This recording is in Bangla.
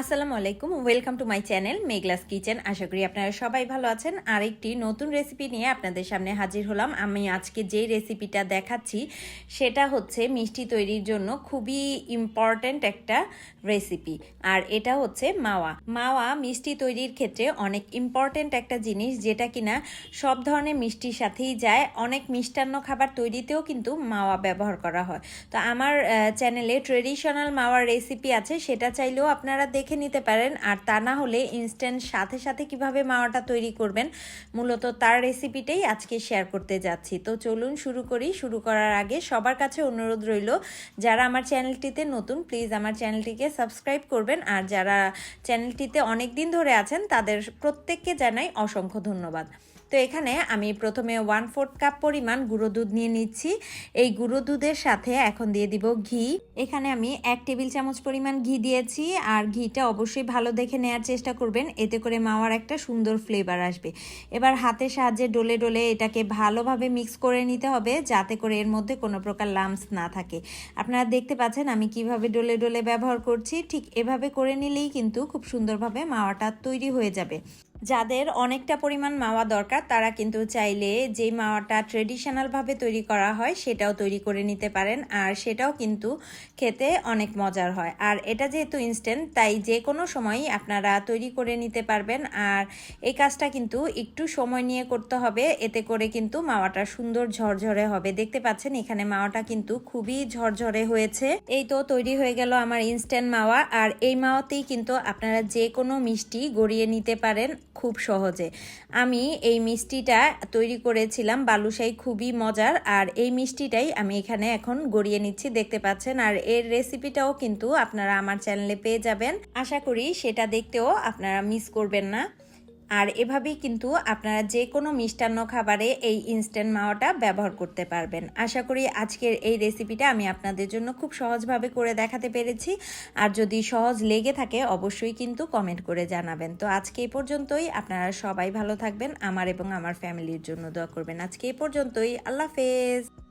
আসসালামু আলাইকুম welcome to my channel Meghla's kitchen আশা করি আপনারা সবাই ভালো আছেন। আরেকটি নতুন রেসিপি নিয়ে আপনাদের সামনে হাজির হলাম। আমি আজকে যে রেসিপিটা দেখাচ্ছি, সেটা হচ্ছে মিষ্টি তৈরির জন্য খুবই ইম্পর্ট্যান্ট একটা রেসিপি আর এটা হচ্ছে মাওয়া। মাওয়া মিষ্টি তৈরির ক্ষেত্রে অনেক ইম্পর্ট্যান্ট একটা জিনিস, যেটা কিনা সব ধরনের মিষ্টির সাথেই যায়। অনেক মিষ্টান্ন খাবার তৈরিতেও কিন্তু মাওয়া ব্যবহার করা হয়। তো আমার চ্যানেলে ট্রেডিশনাল মাওয়ার রেসিপি আছে, সেটা চাইলেও আপনারা দেখে নিতে পারেন। আর তা না হলে ইনস্ট্যান্ট সাথে সাথে কীভাবে মাওয়াটা তৈরি করবেন, মূলত তার রেসিপিটাই আজকে শেয়ার করতে যাচ্ছি। তো চলুন শুরু করি। শুরু করার আগে সবার কাছে অনুরোধ রইল, যারা আমার চ্যানেলটিতে নতুন প্লিজ আমার চ্যানেলটিকে সাবস্ক্রাইব করবেন। আর যারা চ্যানেলটিতে অনেক দিন ধরে আছেন, তাদের প্রত্যেককে জানাই অসংখ্য ধন্যবাদ। তো এখানে আমি প্রথমে ওয়ান ফোর্থ কাপ পরিমাণ গুঁড়ো দুধ নিয়ে নিচ্ছি। এই গুঁড়ো দুধের সাথে এখন দিয়ে দিব ঘি। এখানে আমি এক টেবিল চামচ পরিমাণ ঘি দিয়েছি। আর ঘিটা অবশ্যই ভালো দেখে নেওয়ার চেষ্টা করবেন। এতে করে মাওয়ার একটা সুন্দর ফ্লেভার আসবে। এবার হাতের সাহায্যে ডলে ডলে এটাকে ভালোভাবে মিক্স করে নিতে হবে যাতে করে এর মধ্যে কোনো প্রকার লামস না থাকে। আপনারা দেখতে পাচ্ছেন আমি কীভাবে ডোলে ডলে ব্যবহার করছি। ঠিক এভাবে করে নিলেই কিন্তু খুব সুন্দরভাবে মাওয়াটা তৈরি হয়ে যাবে। যাদের অনেকটা পরিমাণ মাওয়া দরকার, তারা কিন্তু চাইলে যে মাওয়াটা ট্রেডিশনালভাবে তৈরি করা হয়, সেটাও তৈরি করে নিতে পারেন। আর সেটাও কিন্তু খেতে অনেক মজার হয়। আর এটা যেহেতু ইনস্ট্যান্ট তাই যে কোনো সময়ই আপনারা তৈরি করে নিতে পারবেন। আর এই কাজটা কিন্তু একটু সময় নিয়ে করতে হবে। এতে করে কিন্তু মাওয়াটা সুন্দর ঝরঝরে হবে। দেখতে পাচ্ছেন, এখানে মাওয়াটা কিন্তু খুবই ঝরঝরে হয়েছে। এই তো তৈরি হয়ে গেল আমার ইনস্ট্যান্ট মাওয়া। আর এই মাওয়াতেই কিন্তু আপনারা যে কোনো মিষ্টি গড়িয়ে নিতে পারেন। খুব সহজে। আমি এই মিষ্টিটা তৈরি করেছিলাম বালুশাই খুবই মজার, আর এই মিষ্টিটাই আমি এখানে এখন গড়িয়ে নিচ্ছি, দেখতে পাচ্ছেন। আর এর রেসিপিটাও কিন্তু আপনারা আমার চ্যানেলে পেয়ে যাবেন। আশা করি সেটা দেখতেও আপনারা মিস করবেন না। আর এভাবেই কিন্তু আপনারা যে কোনো মিষ্টান্ন খাবারে এই ইনস্ট্যান্ট মাওয়াটা ব্যবহার করতে পারবেন। আশা করি আজকের এই রেসিপিটা আমি আপনাদের জন্য খুব সহজভাবে করে দেখাতে পেরেছি। আর যদি সহজ লেগে থাকে, অবশ্যই কিন্তু কমেন্ট করে জানাবেন। তো আজকে এই পর্যন্তই। আপনারা সবাই ভালো থাকবেন। আমার এবং আমার ফ্যামিলির জন্য দোয়া করবেন। আজকে এই পর্যন্তই। আল্লাহ হাফেজ।